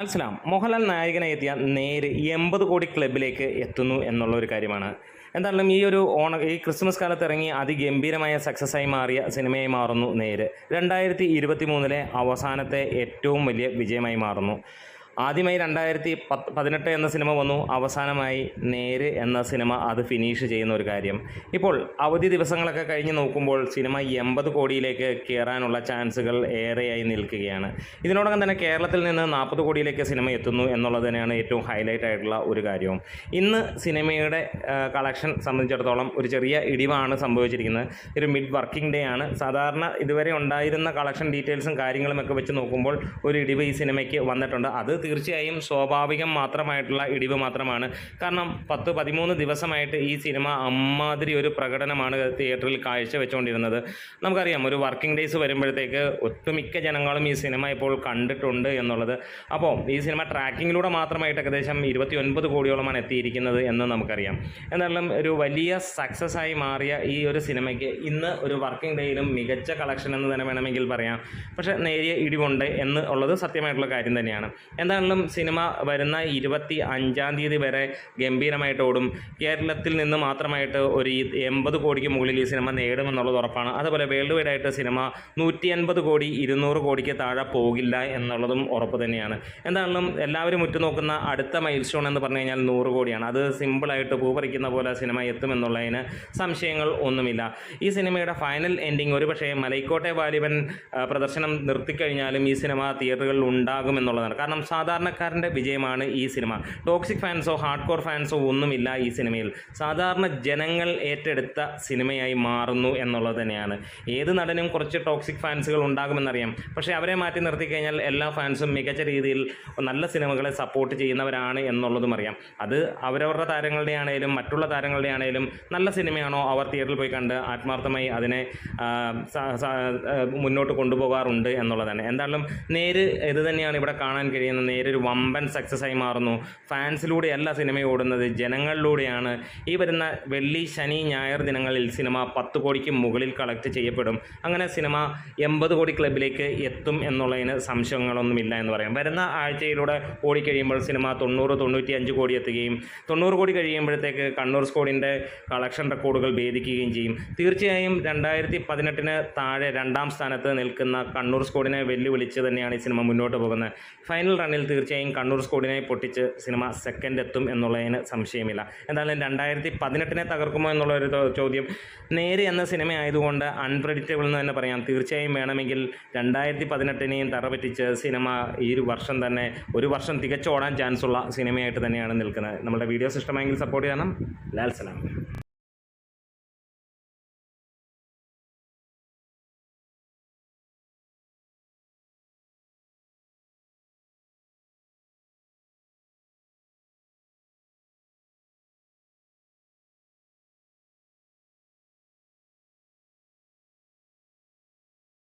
മനസ്സിലാം മോഹൻലാൽ നായകനായി എത്തിയ നേര് എൺപത് കോടി ക്ലബിലേക്ക് എത്തുന്നു എന്നുള്ള ഒരു കാര്യമാണ്. എന്തായാലും ഈ ഒരു ഓണ ഈ ക്രിസ്മസ് കാലത്ത് ഇറങ്ങി അതിഗംഭീരമായ സക്സസ്സായി മാറിയ സിനിമയായി മാറുന്നു നേര്. രണ്ടായിരത്തി ഇരുപത്തി മൂന്നിലെ അവസാനത്തെ ഏറ്റവും വലിയ വിജയമായി മാറുന്നു. ആദ്യമായി രണ്ടായിരത്തി പത്ത് പതിനെട്ട് എന്ന സിനിമ വന്നു. അവസാനമായി നേര് എന്ന സിനിമ അത് ഫിനിഷ് ചെയ്യുന്ന ഒരു കാര്യം. ഇപ്പോൾ അവധി ദിവസങ്ങളൊക്കെ കഴിഞ്ഞ് നോക്കുമ്പോൾ സിനിമ എൺപത് കോടിയിലേക്ക് കയറാനുള്ള ചാൻസുകൾ ഏറെയായി നിൽക്കുകയാണ്. ഇതിനോടകം തന്നെ കേരളത്തിൽ നിന്ന് നാൽപ്പത് കോടിയിലേക്ക് സിനിമ എത്തുന്നു എന്നുള്ളത് തന്നെയാണ് ഏറ്റവും ഹൈലൈറ്റ് ആയിട്ടുള്ള ഒരു കാര്യവും. ഇന്ന് സിനിമയുടെ കളക്ഷൻ സംബന്ധിച്ചിടത്തോളം ഒരു ചെറിയ ഇടിവാണ് സംഭവിച്ചിരിക്കുന്നത്. ഒരു മിഡ് വർക്കിംഗ് ഡേ ആണ്. സാധാരണ ഇതുവരെ ഉണ്ടായിരുന്ന കളക്ഷൻ ഡീറ്റെയിൽസും കാര്യങ്ങളും ഒക്കെ വെച്ച് നോക്കുമ്പോൾ ഒരു ഇടിവ് ഈ സിനിമയ്ക്ക് വന്നിട്ടുണ്ട്. അത് തീർച്ചയായും സ്വാഭാവികം മാത്രമായിട്ടുള്ള ഇടിവ് മാത്രമാണ്. കാരണം പത്ത് പതിമൂന്ന് ദിവസമായിട്ട് ഈ സിനിമ അമ്മാതിരി ഒരു പ്രകടനമാണ് തിയേറ്ററിൽ കാഴ്ചവെച്ചുകൊണ്ടിരുന്നത് നമുക്കറിയാം ഒരു വർക്കിംഗ് ഡേയ്സ് വരുമ്പോഴത്തേക്ക് ഒട്ടുമിക്ക ജനങ്ങളും ഈ സിനിമ ഇപ്പോൾ കണ്ടിട്ടുണ്ട് എന്നുള്ളത്. അപ്പോൾ ഈ സിനിമ ട്രാക്കിങ്ങിലൂടെ മാത്രമായിട്ട് ഏകദേശം ഇരുപത്തി ഒൻപത് കോടിയോളമാണ് എത്തിയിരിക്കുന്നത് എന്ന് നമുക്കറിയാം. എന്നാലും ഒരു വലിയ സക്സസ് ആയി മാറിയ ഈ ഒരു സിനിമയ്ക്ക് ഇന്ന് ഒരു വർക്കിംഗ് ഡേയിലും മികച്ച കളക്ഷൻ എന്ന് തന്നെ വേണമെങ്കിൽ പറയാം. പക്ഷേ നേരിയ ഇടിവുണ്ട് എന്ന് ഉള്ളത് സത്യമായിട്ടുള്ള കാര്യം തന്നെയാണ്. എന്തായാലും സിനിമ വരുന്ന ഇരുപത്തി അഞ്ചാം തീയതി വരെ ഗംഭീരമായിട്ട് ഓടും. കേരളത്തിൽ നിന്ന് മാത്രമായിട്ട് ഒരു എൺപത് കോടിക്ക് മുകളിൽ ഈ സിനിമ നേടുമെന്നുള്ളത് ഉറപ്പാണ്. അതുപോലെ വേൾഡ് വൈഡ് ആയിട്ട് സിനിമ നൂറ്റി അൻപത് കോടി ഇരുന്നൂറ് കോടിക്ക് താഴെ പോകില്ല എന്നുള്ളതും ഉറപ്പ് തന്നെയാണ്. എന്താണെങ്കിലും എല്ലാവരും ഉറ്റുനോക്കുന്ന അടുത്ത മൈൽ സ്റ്റോൺ എന്ന് പറഞ്ഞു കഴിഞ്ഞാൽ നൂറ് കോടിയാണ്. അത് സിമ്പിളായിട്ട് പൂപറിക്കുന്ന പോലെ സിനിമ എത്തുമെന്നുള്ളതിന് സംശയങ്ങൾ ഒന്നുമില്ല. ഈ സിനിമയുടെ ഫൈനൽ എൻഡിങ് ഒരുപക്ഷേ മലൈക്കോട്ടെ വാലിബൻ പ്രദർശനം നിർത്തിക്കഴിഞ്ഞാലും ഈ സിനിമ തിയേറ്ററുകളിൽ ഉണ്ടാകുമെന്നുള്ളതാണ്. കാരണം സാധാരണക്കാരന്റെ വിജയമാണ് ഈ സിനിമ. ടോക്സിക് ഫാൻസോ ഹാർഡ് കോർ ഫാൻസോ ഒന്നുമില്ല ഈ സിനിമയിൽ. സാധാരണ ജനങ്ങൾ ഏറ്റെടുത്ത സിനിമയായി മാറുന്നു എന്നുള്ളത് തന്നെയാണ്. ഏത് നടനും കുറച്ച് ടോക്സിക് ഫാൻസുകൾ ഉണ്ടാകുമെന്നറിയാം. പക്ഷേ അവരെ മാറ്റി നിർത്തി കഴിഞ്ഞാൽ എല്ലാ ഫാൻസും മികച്ച രീതിയിൽ നല്ല സിനിമകളെ സപ്പോർട്ട് ചെയ്യുന്നവരാണ് എന്നുള്ളതും അറിയാം. അത് അവരവരുടെ താരങ്ങളുടെ ആണെങ്കിലും മറ്റുള്ള താരങ്ങളുടെ ആണെങ്കിലും നല്ല സിനിമയാണോ അവർ തിയേറ്ററിൽ പോയി കണ്ട് ആത്മാർത്ഥമായി അതിനെ മുന്നോട്ട് കൊണ്ടുപോകാറുണ്ട് എന്നുള്ളതാണ് എന്തായാലും നേര് ഇത് തന്നെയാണ് ഇവിടെ കാണാൻ കഴിയുന്നത്. നേരൊരു വമ്പൻ സക്സസ് ആയി മാറുന്നു. ഫാൻസിലൂടെയല്ല സിനിമ ഓടുന്നത് ജനങ്ങളിലൂടെയാണ്. ഈ വരുന്ന വെള്ളി ശനി ഞായർ ദിനങ്ങളിൽ സിനിമ പത്ത് കോടിക്ക് മുകളിൽ കളക്ട് ചെയ്യപ്പെടും. അങ്ങനെ സിനിമ എൺപത് കോടി ക്ലബിലേക്ക് എത്തും എന്നുള്ളതിന് സംശയങ്ങളൊന്നുമില്ല എന്ന് പറയാം. വരുന്ന ആഴ്ചയിലൂടെ ഓടിക്കഴിയുമ്പോൾ സിനിമ തൊണ്ണൂറ് തൊണ്ണൂറ്റി അഞ്ച് കോടി എത്തുകയും തൊണ്ണൂറ് കോടി കഴിയുമ്പോഴത്തേക്ക് കണ്ണൂർ സ്കോഡിന്റെ കളക്ഷൻ റെക്കോർഡുകൾ ഭേദിക്കുകയും ചെയ്യും. തീർച്ചയായും രണ്ടായിരത്തി പതിനെട്ടിന് താഴെ രണ്ടാം സ്ഥാനത്ത് നിൽക്കുന്ന കണ്ണൂർ സ്കോഡിനെ വെല്ലുവിളിച്ച് തന്നെയാണ് ഈ സിനിമ മുന്നോട്ട് പോകുന്നത്. ഫൈനൽ റണ്ണിൽ തീർച്ചയായും കണ്ണൂർ സ്കോഡിനായി പൊട്ടിച്ച് സിനിമ സെക്കൻഡ് എത്തും എന്നുള്ളതിന് സംശയമില്ല. എന്തായാലും രണ്ടായിരത്തി പതിനെട്ടിനെ തകർക്കുമോ എന്നുള്ള ഒരു ചോദ്യം നേരെ എന്ന സിനിമ ആയതുകൊണ്ട് അൺപ്രഡിക്റ്റബിൾ എന്ന് തന്നെ പറയാം. തീർച്ചയായും വേണമെങ്കിൽ രണ്ടായിരത്തി പതിനെട്ടിനെയും തറപറ്റിച്ച് സിനിമ ഈ ഒരു വർഷം തന്നെ ഒരു വർഷം തികച്ചോടാൻ ചാൻസുള്ള സിനിമയായിട്ട് തന്നെയാണ് നിൽക്കുന്നത്. നമ്മുടെ വീഡിയോസ് ഇഷ്ടമായെങ്കിൽ സപ്പോർട്ട് ചെയ്യണം. ലാൽ സലാം.